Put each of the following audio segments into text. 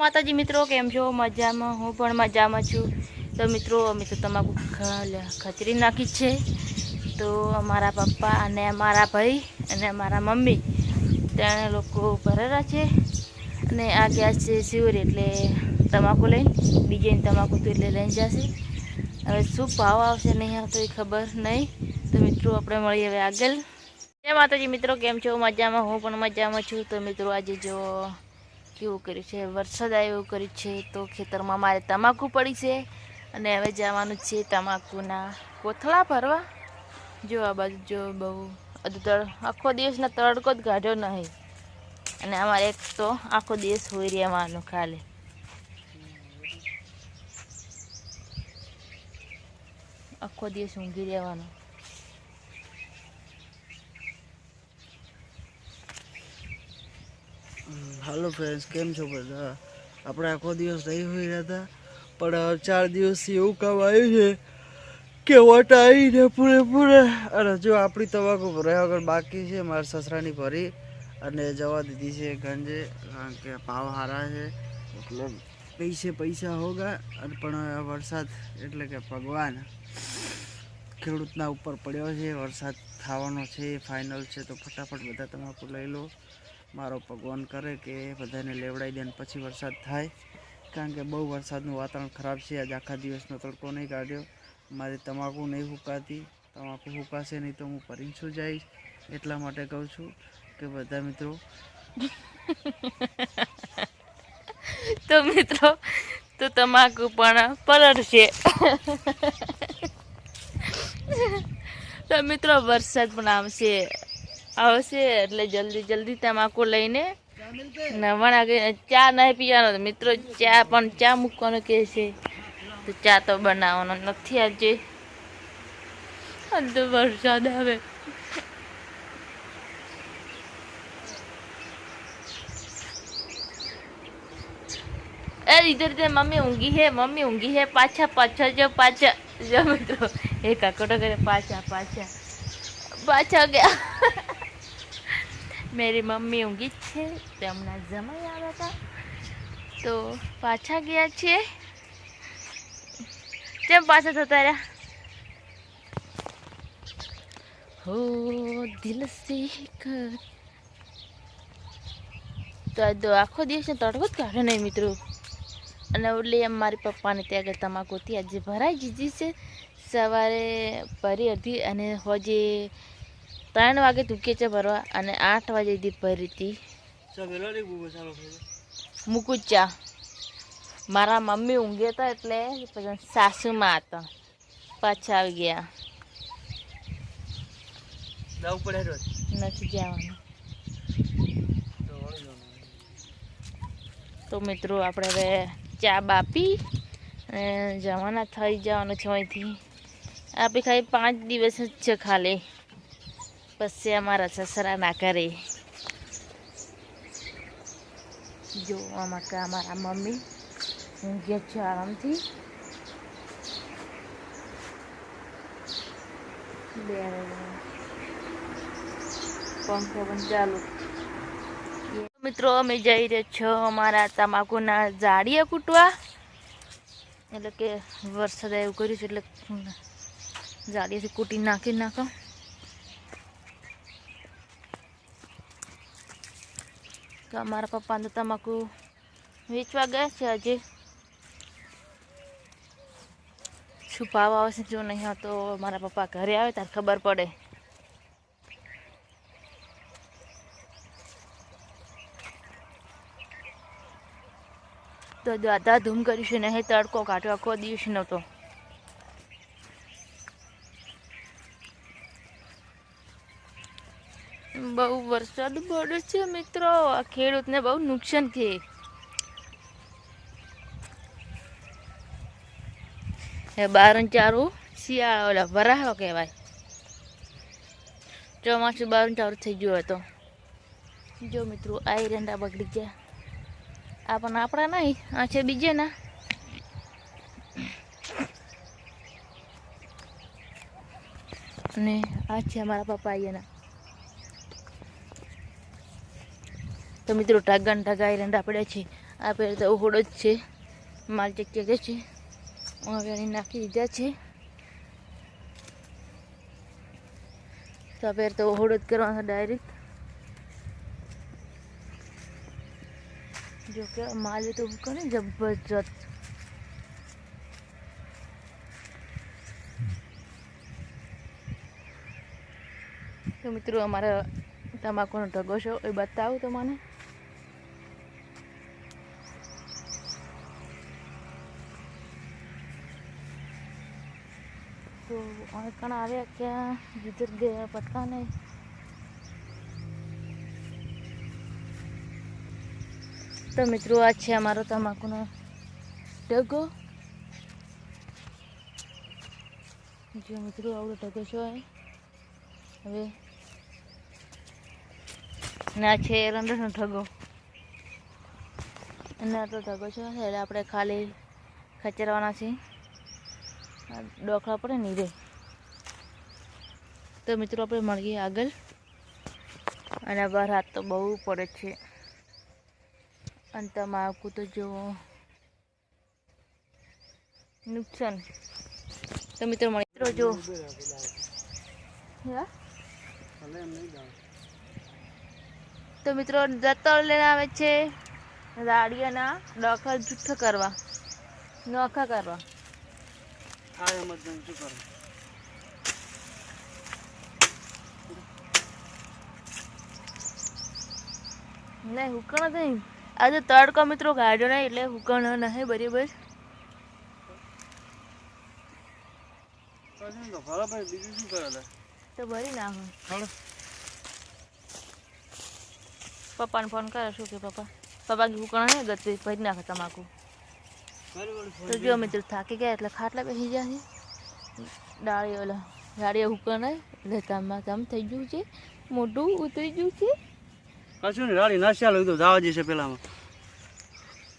માતાજી, મિત્રો, કેમ છો? મજામાં હું પણ મજામાં છું. તો મિત્રો, અમે તો તમાકુ ખચરી નાખી છે. તો અમારા પપ્પા અને અમારા ભાઈ અને અમારા મમ્મી ત્રણે લોકો ભરેલા છે. અને આ ગયા છે શિવરી એટલે તમાકુ લઈને. બીજે તમાકુ તો એટલે લઈને જશે. હવે શું ભાવ આવશે નહીં આવતો એ ખબર નહીં. તો મિત્રો, આપણે મળીએ હવે આગળ. જય માતાજી, મિત્રો, કેમ છો? મજામાં, હું પણ મજામાં છું. તો મિત્રો, આજે જો કેવું કર્યું છે? વરસાદ આવ્યો કર્યું છે તો ખેતરમાં મારે તમાકુ પડી છે અને હવે જવાનું છે તમાકુના કોથળા ભરવા. જો આ બાજુ જો બહુ તળ આખો દિવસના તડકો જ કાઢ્યો નહીં. અને અમારે એક તો આખો દિવસ હોઈ રહેવાનું ખાલી. આખો દિવસ ઊંઘી રહેવાનું. હાલો ફ્રેન્ડ્સ કેમ છો બધા? આપણે આખો દિવસ નહીં હોઈ રહ્યા હતા પણ ચાર દિવસથી એવું કામ આવ્યું છે કે વટ આવીને પૂરેપૂરે અને જો આપણી તમાકુ ભર્યા વગર બાકી છે મારા સસરાની ભરી અને જવા દીધી છે ગંજે કારણ કે ભાવ હારા છે. એટલે પૈસે પૈસા હોગા અને પણ વરસાદ એટલે કે ભગવાન ખેડૂતના ઉપર પડ્યો છે વરસાદ થવાનો છે ફાઇનલ છે તો ફટાફટ બધા તમાકુ લઈ લો. મારો ભગવાન કરે કે બધાને લેવડાવી દે અને પછી વરસાદ થાય. કારણ કે બહુ વરસાદનું વાતાવરણ ખરાબ છે. આજ આખા દિવસનો તડકો નહીં કાઢ્યો. મારી તમાકુ નહીં ફૂંકાતી તમાકુ ફૂંકાશે નહીં તો હું પરિંછું જઈશ. એટલા માટે કહું છું કે બધા મિત્રો, તો મિત્રો, તો તમાકુ પણ પરડશે તો મિત્રો, વરસાદ પણ આવશે. આવશે એટલે જલ્દી જલ્દી તમાકુ લઈને નવાણા ચા નહીં પીવાનો. મિત્રો ચા પણ ચા મૂકવાનો કે છે. તો ચા તો બનાવવાનો નથી આજે. વરસાદ આવે. એ રીતે મમ્મી ઊંઘી હે મમ્મી ઊંઘી હે પાછા પાછા જો પાછા. જો મિત્રો એ કાકોટો કરે પાછા પાછા. પાછા ગયા. મેરી મમ્મી ઊંઘી જ છે તે હમણાં જમાઈ આવ્યા હતા તો પાછા ગયા છીએ કેમ પાછા થતા રહ્યા હો દિલ કર તો આખો દિવસ તડકો જ કાઢે નહીં મિત્રો અને ઓટલે એમ મારી પપ્પાને ત્યાં આગળ તમાકુથી આજે ભરાઈ જીધી છે સવારે ભરી હતી અને હોજે ત્રણ વાગે ધૂકે છે ભરવા અને આઠ વાગે દીપ ભરી હતી. મૂકું જ ચા. મારા મમ્મી ઊંઘે હતા એટલે પછી સાસુમાં હતા. પાછા આવી ગયા. નથી જવાનું. તો મિત્રો આપણે હવે ચા બાપી અને જવાના થઈ જવાનું છે અહીંથી. આપણે ખાલી પાંચ દિવસ જ છે ખાલી. પછી અમારા સસરા ના કરે જો આમાં કે અમારા મમ્મી ઊંઘે છે આરામથી. પંખો પણ ચાલુ. મિત્રો, અમે જઈ રહ્યા છો અમારા તમાકુના ઝાડીએ કૂટવા. એટલે કે વરસાદ એવું કર્યું છે એટલે ઝાડીએથી કૂટી નાખી નાખો. તો અમારા પપ્પાને તો તમાકુ વેચવા ગયા છે આજે શું ભાવ આવશે જો નહીં તો મારા પપ્પા ઘરે આવે ત્યારે ખબર પડે તો દાદા ધૂમ કર્યું છે નહીં તડકો કાઢ્યો આખો દિવસ નહોતો બહુ વરસાદ પડે છે મિત્રો. આ ખેડૂતને બહુ નુકસાન છે. એ બારણ ચારું શિયાળા ઓલા વરાહો કહેવાય. ચોમાસું બારણ ચારું થઈ ગયું હતો જો મિત્રો, આ એરંડા બગડી ગયા. આ પણ આપણા નહીં, આ છે બીજેના. અને આ છે અમારા પપ્પા અહીંયાના. તો મિત્રો ઢગન ઢગાઈ રંડા પડ્યા છે. આ પહેર તો હોડો જ છે. માલ ચક્યા છે. હવે નાખી દીધા છે. તો પેર તો હોડો જ કરવાનો ડાયરેક્ટ જો કે માલ તો કરે જબરજસ્ત. તો મિત્રો અમારા તમાકુનો ઢગો છો, એ બતાવું તમને. તો જીતર ગયા પતા નહીં. તો મિત્રો, આ છે અમારો તમાકુનો ઢગો. જો મિત્રો, આવડો ઢગો છો હવે. આ છે એરંડનો ઢગો. અને આટલો ઢગો છે, એટલે આપણે ખાલી ખચરવાના છે આ ડોખલા પડે ને રે તો મિત્રો આપણે મળીએ આગળ. અને બહાર હાથ તો બહુ પડે છે. અને તમાકુ તો જુઓ નુકસાન. તો મિત્રો મિત્રો જો. તો મિત્રો જતો લઈને આવે છે. રાડિયાના ડોખા જૂઠો કરવા. નોખા કરવા. આ એમરજન્સી કરો નહીં હુકણ નહીં આજે તડકો મિત્રો ગાડ્યો નહીં એટલે હુકણ નહીં બરાબર. બીજું શું કરે તો ભરી નાખો. હાલો. પપ્પાને ફોન કરે શું કે પપ્પા? પપ્પા હુકણ નહીં ગતિ ભરી નાખે તમાકુ. તો જો મિત્રો થાકી ગયા એટલે ખાટલા બેસી ગયા છે ડાળી ઓલા હુકણ નહીં એટલે કામમાં કામ થઈ ગયું છે. મોઢું ઉતરી ગયું છે. કશું ને ડાળી ના ચાલો તો જવા જશે પેલામાં.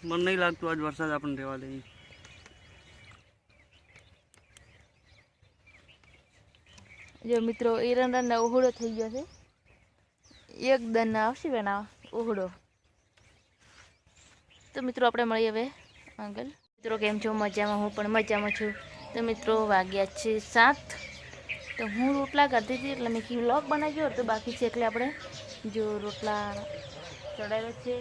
મને નહીં લાગતું આજ વરસાદ આપણને રહેવા દે જો મિત્રો એરંડાને ઓહળો થઈ ગયો છે. એક દન આવશે બેના ઓહળો તો મિત્રો આપણે મળીએ હવે અંકલ મિત્રો, કેમ છો? મજામાં? હું પણ મજામાં છું. તો મિત્રો, વાગ્યા છે સાત. તો હું રોટલા કરતી હતી એટલે મેં કીધું, લોક બનાવ્યો તો બાકી છે એટલે આપણે જો રોટલા ચડાવ્યા છે.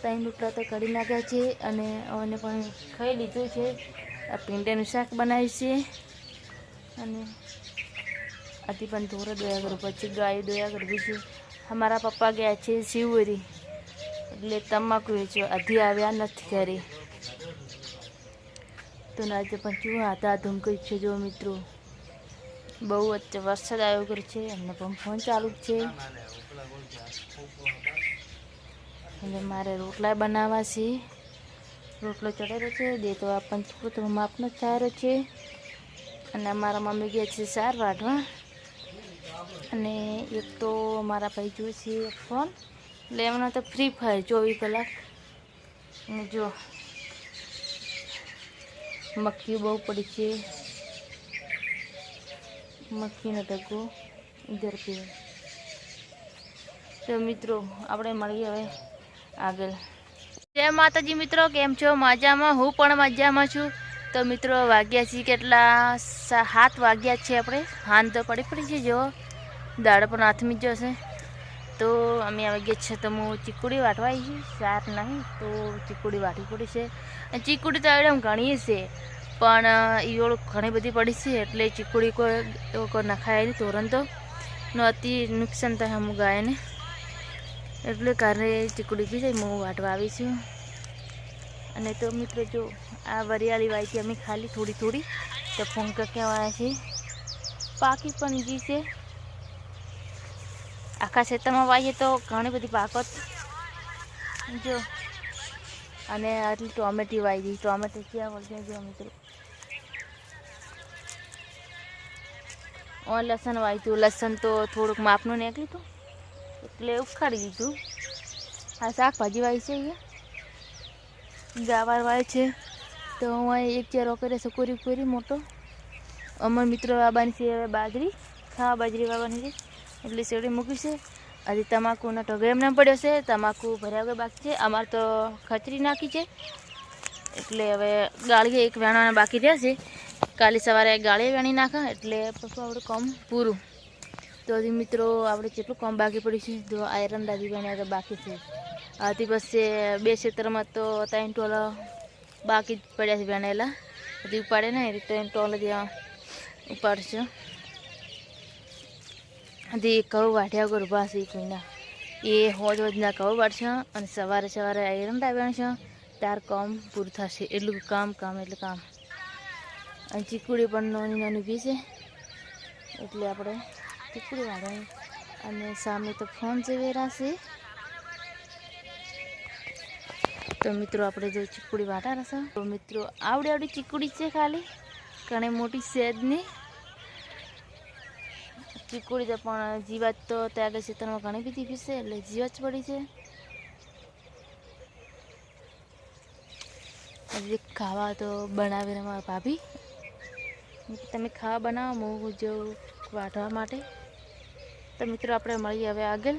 ત્રણ રોટલા તો કરી નાખ્યા છે અને અમને પણ ખાઈ લીધું છે. આ પીંડાનું શાક બનાવ્યું છે. અને આથી પણ ઢોર દોયા કરું, પછી ગાય દોયા કરવી છે અમારા પપ્પા ગયા છે શિવરી. એટલે તમાકુ વેચો આધી આવ્યા નથી ઘરે. તો આજે પણ કેવું હાથા ધૂમ છે જો મિત્રો. બહુ વચ્ચે વરસાદ આવ્યો કરે છે, એમને પણ ફોન ચાલુ જ છે. અને મારે રોટલા બનાવવા છે. રોટલો ચડેલો છે, દે તો આ પંચપુત્ર માપનો જ ચારો છે. અને અમારા મમ્મી ગયા છે સાર વાઢવા અને એક તો મારા ભાઈ જોવે છે ફોન. એટલે એમનો તો ફ્રી ફાયર ચોવીસ કલાક. અને જો મક્કી બહુ પડી છે. મક્કીનો ટકો ઇધર તો મિત્રો, આપણે મળીએ હવે આગળ. જય માતાજી મિત્રો, કેમ છો? મજામાં? હું પણ મજામાં છું. તો મિત્રો, વાગ્યા છીએ કેટલા? સાત વાગ્યા છે આપણે. હાન તો પડી પડી છે જો દાળ પણ હાથમી જશે. તો અમે આવી ગયા છે તો હું ચીકુડી વાટવા આવી છું સાર નહીં તો ચીકુડી વાટવી પડી છે. અને ચીકુડી તો એકદમ ઘણી છે, પણ ઈયોળ ઘણી બધી પડી છે, એટલે ચીકુડી કોઈ કોઈ નખાય નહીં તોરણ તો. અતિ નુકસાન થાય અમુક ગાયને. એટલે કારણે ચીકુડી બી જાય, હું વાટવા આવી છું. અને તો મિત્રો જો, આ વરિયાળી વાયથી અમે ખાલી થોડી થોડી, તો ફૂંકા કહેવાય છે પાકી પણ જી છે આખા ખેતરમાં વાવીએ તો ઘણી બધી પાકત જો, અને આટલી ટોમેટી વાવી દીધી ટોમેટી ક્યાં વળશે જો મિત્રો? ઓ લસણ વાવી હતું લસણ તો થોડુંક માપનું નીકળ્યું હતું એટલે ઉખાડી દીધું. આ શાકભાજી વાવી છે અહીંયા. ગાવાર વાય છે. તો હું એક ચેરો કરે છે કોરી કોરી મોટો. અમારા મિત્રો વાવવાની છે બાજરી. ખાવા બાજરી વાવવાની છે. એટલે શેરડી મૂકી છે. હજી તમાકુનો ઢગલો એમને એમ પડ્યો છે. તમાકુ ભર્યા વગર બાકી છે. અમારે તો ખચરી નાખી છે. એટલે હવે ગાળીએ એક વેણવાના બાકી રહ્યા છે. કાલે સવારે ગાળીએ વેણી નાખા. એટલે પછી આપણે કામ પૂરું. તો હજી મિત્રો આપણે કેટલું કામ બાકી પડ્યું છે. જો આયરન દાદી વેણ્યા બાકી છે. આથી પછી બે ક્ષેત્રમાં તો ત્રણ ટોલ બાકી જ પડ્યા છે વેણેલા. હજી ઉપાડે ને એ ત્રણ ટોલ જ્યાં ઉપાડશે. હજી કહું વાઢ્યા વગર ઊભા છે એક મહિના એ હોજ હોજના કહું વાઢશે અને સવારે સવારે આયરન ડાવ્યા છે. ત્યાર કામ પૂરું થશે. એટલું કામ કામ, એટલે કામ. અને ચીકુડી પણ નાની નાની બી છે. એટલે આપણે ચીકુડી વાળવાની અને સામે તો ફોન જે વેરાશે તો મિત્રો, આપણે જો ચીકુડી વાટા રહેશે તો મિત્રો, આવડી આવડી ચીકુડી છે ખાલી. ઘણી મોટી સેજ નહીં ચીકુડી તો પણ જીવાત તો ત્યાં આગળ ખેતરમાં ઘણી બધી છે, એટલે જીવાત પડી છે. હજી ખાવા તો બનાવીને મારા ભાભી. તમે ખાવા બનાવો, હું જેવું વાઢવા માટે. તો મિત્રો, આપણે મળીએ હવે આગળ.